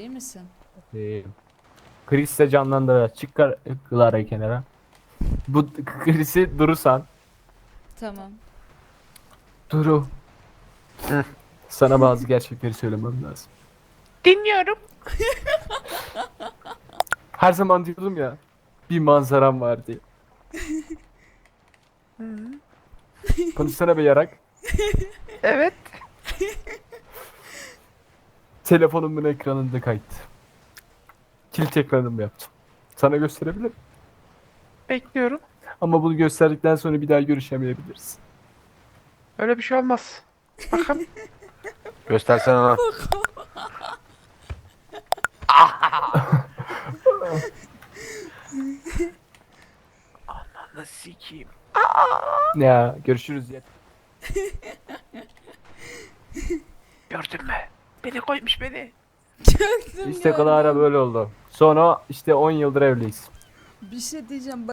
iyi misin? Ee, Chris de canlandır. Çık Kar- Clara kenara. Bu Chris'i Durusan. Tamam. Duru. Sana bazı gerçekleri söylemem lazım. Dinliyorum. Her zaman diyordum ya. Bir manzaram var diye. Konuşsana be yarak. Evet. Telefonumun ekranında kayıt. Kilit ekranımı yaptım. Sana gösterebilirim. Bekliyorum. Ama bunu gösterdikten sonra bir daha görüşemeyebiliriz. Öyle bir şey olmaz. Bakın. Göstersene lan. Nasıl sikeyim? Ya görüşürüz ya. Gördün mü? Beni koymuş beni. İşte gördüm. Clara böyle oldu. Sonra işte 10 yıldır evliyiz. Bir şey diyeceğim.